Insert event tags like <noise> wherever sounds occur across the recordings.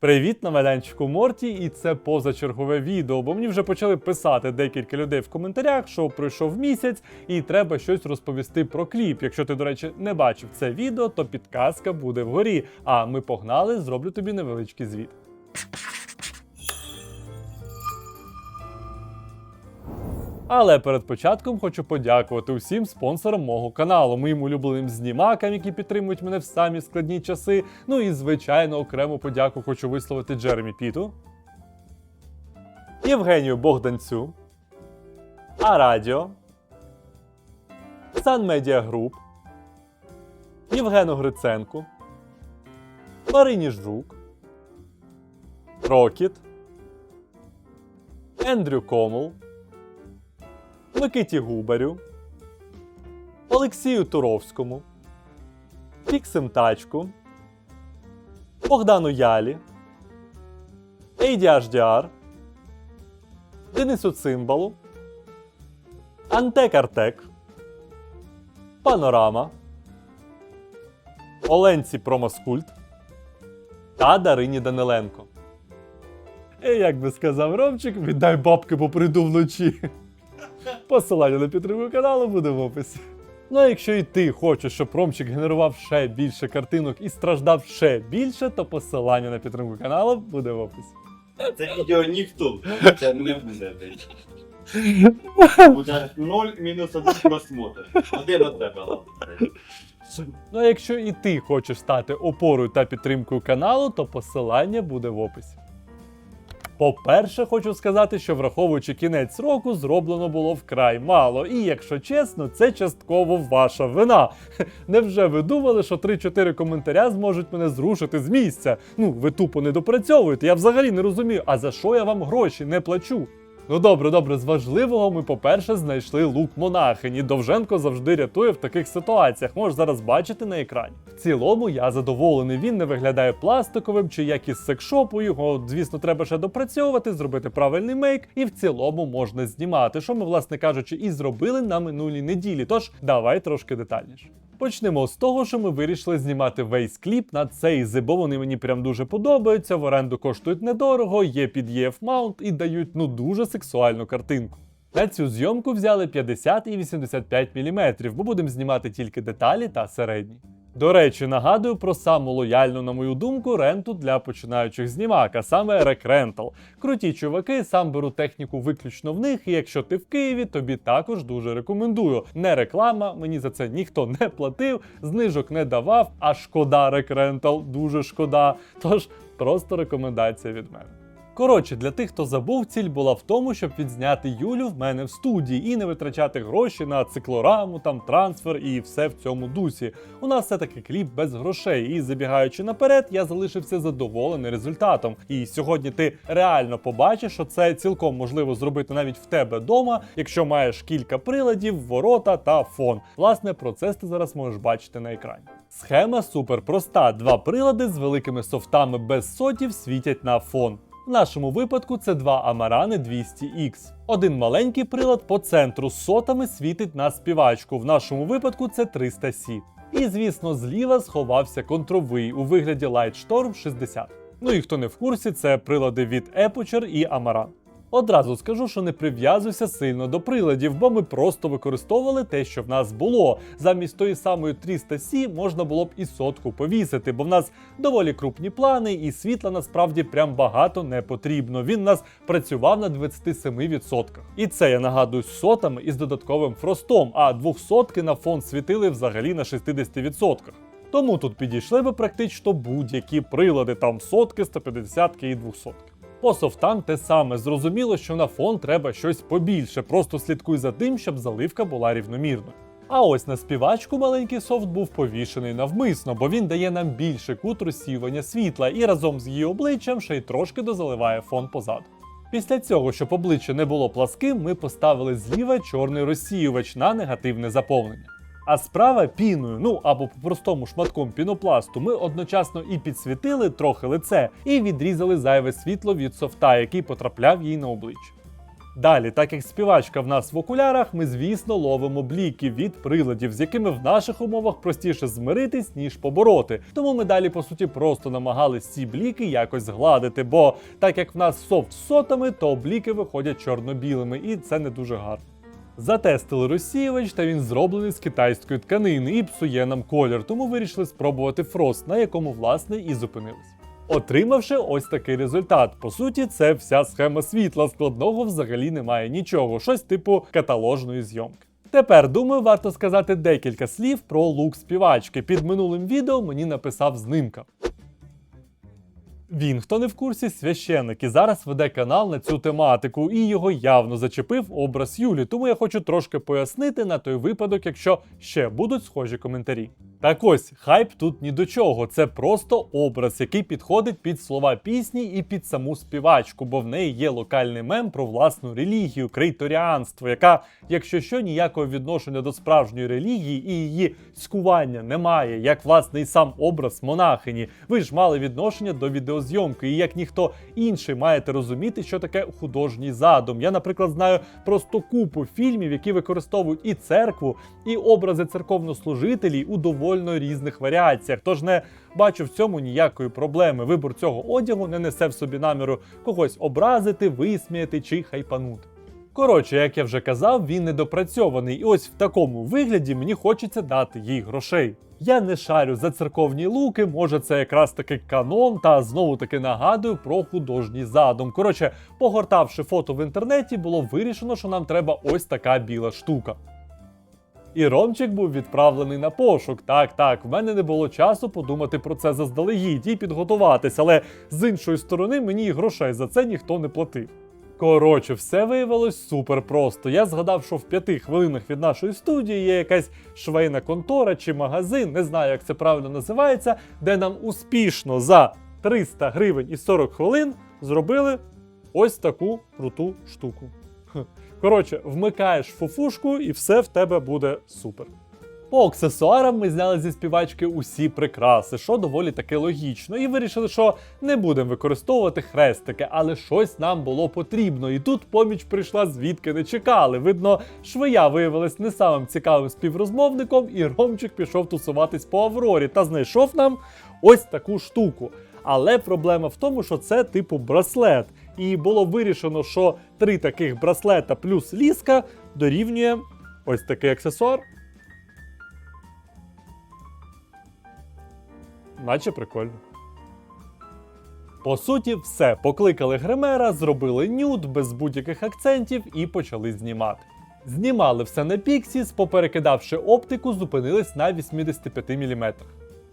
Привіт на майданчику Морті, і це позачергове відео, бо мені вже почали писати декілька людей в коментарях, що пройшов місяць і треба щось розповісти про кліп. Якщо ти, до речі, не бачив це відео, то підказка буде вгорі. А ми погнали, зроблю тобі невеличкий звіт. Але перед початком хочу подякувати усім спонсорам мого каналу, моїм улюбленим знімакам, які підтримують мене в самі складні часи. Ну і звичайно, окрему подяку хочу висловити Джеремі Піту, Євгенію Богданцю, Арадіо, Сан Медіа Груп, Євгену Гриценку, Марині Жук, Рокіт, Ендрю Комул. Микиті Губарю, Олексію Туровському, Фіксим Тачку, Богдану Ялі, Ейді HDR, Денису Цимбалу, Антек Артек, Панорама, Оленці Промаскульт та Дарині Даниленко. І як би сказав Ромчик, віддай бабки, бо прийду вночі. Посилання на підтримку каналу буде в описі. Ну а якщо і ти хочеш, щоб Ромчик генерував ще більше картинок і страждав ще більше, то посилання на підтримку каналу буде в описі. Це відео ніхто це не буде. Буде 0 мінус 1 просмотр. Один от тебе. Ну а якщо і ти хочеш стати опорою та підтримкою каналу, то посилання буде в описі. По-перше, хочу сказати, що враховуючи кінець року, зроблено було вкрай мало. І якщо чесно, це частково ваша вина. <laughs> Невже ви думали, що 3-4 коментаря зможуть мене зрушити з місця? Ну, ви тупо не допрацьовуєте, я взагалі не розумію, а за що я вам гроші не плачу? Ну добре, добре, з важливого ми, по-перше, знайшли лук монахині. Довженко завжди рятує в таких ситуаціях. Можеш зараз бачити на екрані. В цілому я задоволений. Він не виглядає пластиковим чи як із секшопу. Його, звісно, треба ще допрацьовувати, зробити правильний мейк, і в цілому можна знімати, що ми, власне кажучи, і зробили на минулій неділі. Тож давай трошки детальніше. Почнемо з того, що ми вирішили знімати весь кліп на цей зи, бо вони мені прям дуже подобаються. В оренду коштують недорого, є під EF маунт і дають ну дуже сексуальну картинку. На цю зйомку взяли 50 і 85 мм, бо будемо знімати тільки деталі та середні. До речі, нагадую про саму лояльну, на мою думку, ренту для починаючих знімак, а саме Рекрентал. Круті чуваки, сам беру техніку виключно в них, і якщо ти в Києві, тобі також дуже рекомендую. Не реклама, мені за це ніхто не платив, знижок не давав, а шкода Рекрентал, дуже шкода. Тож просто рекомендація від мене. Коротше, для тих, хто забув, ціль була в тому, щоб відзняти Юлю в мене в студії і не витрачати гроші на циклораму, там трансфер і все в цьому дусі. У нас все таки кліп без грошей. І забігаючи наперед, я залишився задоволений результатом. І сьогодні ти реально побачиш, що це цілком можливо зробити навіть в тебе вдома, якщо маєш кілька приладів, ворота та фон. Власне, процес ти зараз можеш бачити на екрані. Схема супер проста: два прилади з великими софтами без сотів світять на фон. В нашому випадку це два Амарани 200X. Один маленький прилад по центру з сотами світить на співачку. В нашому випадку це 300 сі. І звісно, зліва сховався контровий у вигляді Lightstorm 60. Ну і хто не в курсі, це прилади від Aputure і Amaran. Одразу скажу, що не прив'язуйся сильно до приладів, бо ми просто використовували те, що в нас було. Замість тої самої 300 сі можна було б і сотку повісити, бо в нас доволі крупні плани, і світла насправді прям багато не потрібно. Він нас працював на 27%. І це я нагадую з сотами і з додатковим фростом, а 200 на фон світили взагалі на 60%. Тому тут підійшли би практично будь-які прилади, там сотки, 150 і 200. По софтам те саме зрозуміло, що на фон треба щось побільше, просто слідкуй за тим, щоб заливка була рівномірною. А ось на співачку маленький софт був повішений навмисно, бо він дає нам більше кут розсіювання світла і разом з її обличчям ще й трошки дозаливає фон позаду. Після цього, щоб обличчя не було пласким, ми поставили зліва чорний розсіювач на негативне заповнення. А справа піною, ну або по-простому шматком пінопласту, ми одночасно і підсвітили трохи лице, і відрізали зайве світло від софта, який потрапляв їй на обличчя. Далі, так як співачка в нас в окулярах, ми, звісно, ловимо бліки від приладів, з якими в наших умовах простіше змиритись, ніж побороти. Тому ми далі, по суті, просто намагались ці бліки якось згладити. Бо так як в нас софт з сотами, то бліки виходять чорно-білими, і це не дуже гарно. Затестили розсіювач, та він зроблений з китайської тканини і псує нам колір, тому вирішили спробувати фрост, на якому власне і зупинились. Отримавши ось такий результат. По суті, це вся схема світла. Складного взагалі немає нічого, щось типу каталожної зйомки. Тепер думаю, варто сказати декілька слів про лук співачки. Під минулим відео мені написав знимка. Він, хто не в курсі, священник і зараз веде канал на цю тематику, і його явно зачепив образ Юлі. Тому я хочу трошки пояснити на той випадок, якщо ще будуть схожі коментарі. Так ось, хайп тут ні до чого. Це просто образ, який підходить під слова пісні і під саму співачку, бо в неї є локальний мем про власну релігію, крейторіанство, яка, якщо що, ніякого відношення до справжньої релігії і її скування немає, як власне і сам образ монахині. Ви ж мали відношення до відеозйомки, і як ніхто інший маєте розуміти, що таке художній задум. Я, наприклад, знаю просто купу фільмів, які використовують і церкву, і образи церковнослужителів у доволі різних варіаціях. Тож не бачу в цьому ніякої проблеми. Вибор цього одягу не несе в собі наміру когось образити, висміяти чи хайпанути. Коротше, як я вже казав, він недопрацьований, і ось в такому вигляді мені хочеться дати їй грошей. Я не шарю за церковні луки, може це якраз таки канон, та знову таки нагадую про художній задум. Коротше, погортавши фото в інтернеті, було вирішено, що нам треба ось така біла штука. І Ромчик був відправлений на пошук. Так, так, в мене не було часу подумати про це заздалегідь і підготуватися, але з іншої сторони мені і грошей за це ніхто не платив. Коротше, все виявилось супер просто. Я згадав, що в п'яти хвилинах від нашої студії є якась швейна контора чи магазин, не знаю, як це правильно називається, де нам успішно за 300 гривень і 40 хвилин зробили ось таку круту штуку. Коротше, вмикаєш фуфушку і все в тебе буде супер. По аксесуарам ми зняли зі співачки усі прикраси, що доволі таки логічно, і вирішили, що не будемо використовувати хрестики, але щось нам було потрібно. І тут поміч прийшла звідки не чекали. Видно, швея виявилась не самим цікавим співрозмовником, і Ромчик пішов тусуватись по Аврорі та знайшов нам ось таку штуку. Але проблема в тому, що це типу браслет. І було вирішено, що три таких браслета плюс ліска дорівнює ось такий аксесуар. Наче прикольно. По суті, все. Покликали гримера, зробили нюд без будь-яких акцентів і почали знімати. Знімали все на Pixis, поперекидавши оптику, зупинились на 85 мм.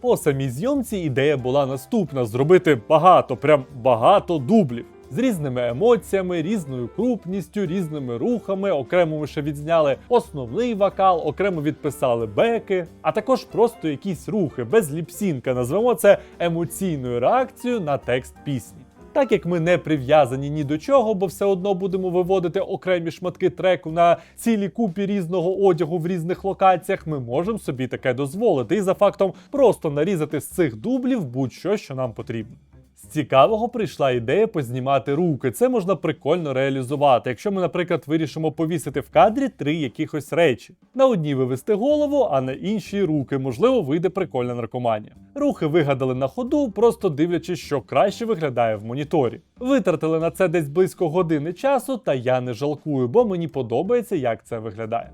По самій зйомці ідея була наступна: зробити багато, прям багато дублів. З різними емоціями, різною крупністю, різними рухами. Окремо ми ще відзняли основний вокал, окремо відписали беки, а також просто якісь рухи без ліпсінка. Назвемо це емоційною реакцією на текст пісні. Так як ми не прив'язані ні до чого, бо все одно будемо виводити окремі шматки треку на цілі купі різного одягу в різних локаціях, ми можемо собі таке дозволити і за фактом просто нарізати з цих дублів будь-що, що нам потрібно. З цікавого прийшла ідея познімати руки. Це можна прикольно реалізувати, якщо ми, наприклад, вирішимо повісити в кадрі три якихось речі. На одній вивести голову, а на іншій руки. Можливо, вийде прикольна наркоманія. Рухи вигадали на ходу, просто дивлячись, що краще виглядає в моніторі. Витратили на це десь близько години часу, та я не жалкую, бо мені подобається, як це виглядає.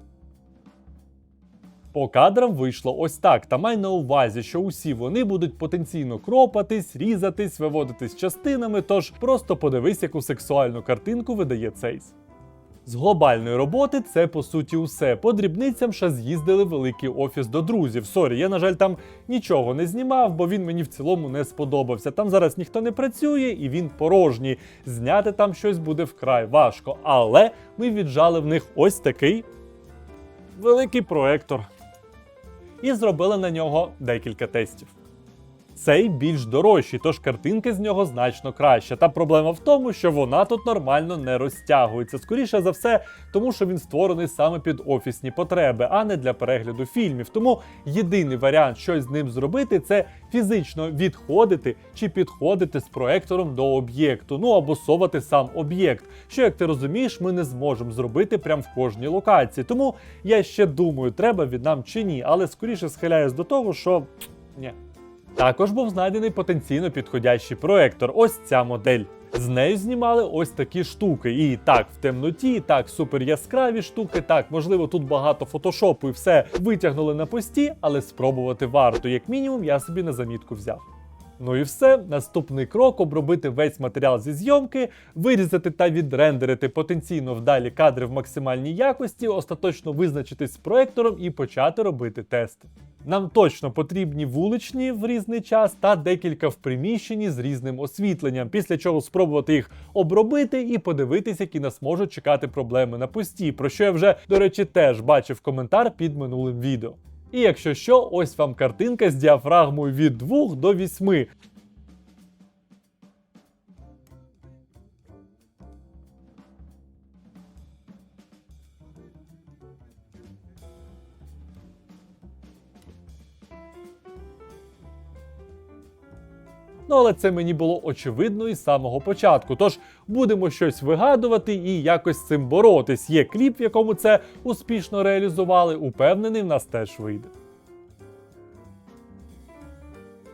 По кадрам вийшло ось так. Та май на увазі, що усі вони будуть потенційно кропатись, різатись, виводитись частинами, тож просто подивись, яку сексуальну картинку видає цейс. З глобальної роботи це по суті усе. По дрібницям ще з'їздили великий офіс до друзів. Сорі, я, на жаль, там нічого не знімав, бо він мені в цілому не сподобався. Там зараз ніхто не працює і він порожній. Зняти там щось буде вкрай важко. Але ми віджали в них ось такий великий проектор і зробили на нього декілька тестів. Цей більш дорожчий, тож картинка з нього значно краща. Та проблема в тому, що вона тут нормально не розтягується. Скоріше за все, тому що він створений саме під офісні потреби, а не для перегляду фільмів. Тому єдиний варіант щось з ним зробити це фізично відходити чи підходити з проектором до об'єкту, ну або совати сам об'єкт. Що, як ти розумієш, ми не зможемо зробити прямо в кожній локації. Тому я ще думаю, треба від нам чи ні, але скоріше схиляюсь до того, що ні. Також був знайдений потенційно підходящий проектор. Ось ця модель. З нею знімали ось такі штуки. І так, в темноті, так, супер яскраві штуки. Так, можливо, тут багато фотошопу і все витягнули на пості, але спробувати варто. Як мінімум, я собі на замітку взяв. Ну і все. Наступний крок обробити весь матеріал зі зйомки, вирізати та відрендерити потенційно вдалі кадри в максимальній якості, остаточно визначитись з проектором і почати робити тести. Нам точно потрібні вуличні в різний час та декілька в приміщенні з різним освітленням, після чого спробувати їх обробити і подивитися, які нас можуть чекати проблеми на пості, про що я вже, до речі, теж бачив коментар під минулим відео. І якщо що, ось вам картинка з діафрагмою від 2 до 8. Ну, але це мені було очевидно із самого початку. Тож будемо щось вигадувати і якось цим боротись. Є кліп, в якому це успішно реалізували. Упевнений, в нас теж вийде.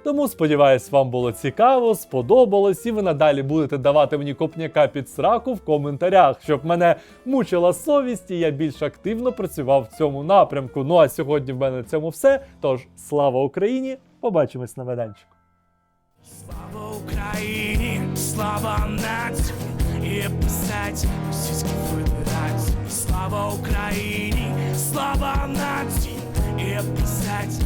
Тому сподіваюсь, вам було цікаво, сподобалось, і ви надалі будете давати мені копняка під сраку в коментарях, щоб мене мучила совість і я більш активно працював в цьому напрямку. Ну а сьогодні в мене на цьому все. Тож слава Україні! Побачимось на майданчику. Слава Україні, слава нації і писать Російській Федерації. Слава Україні, слава нації і писать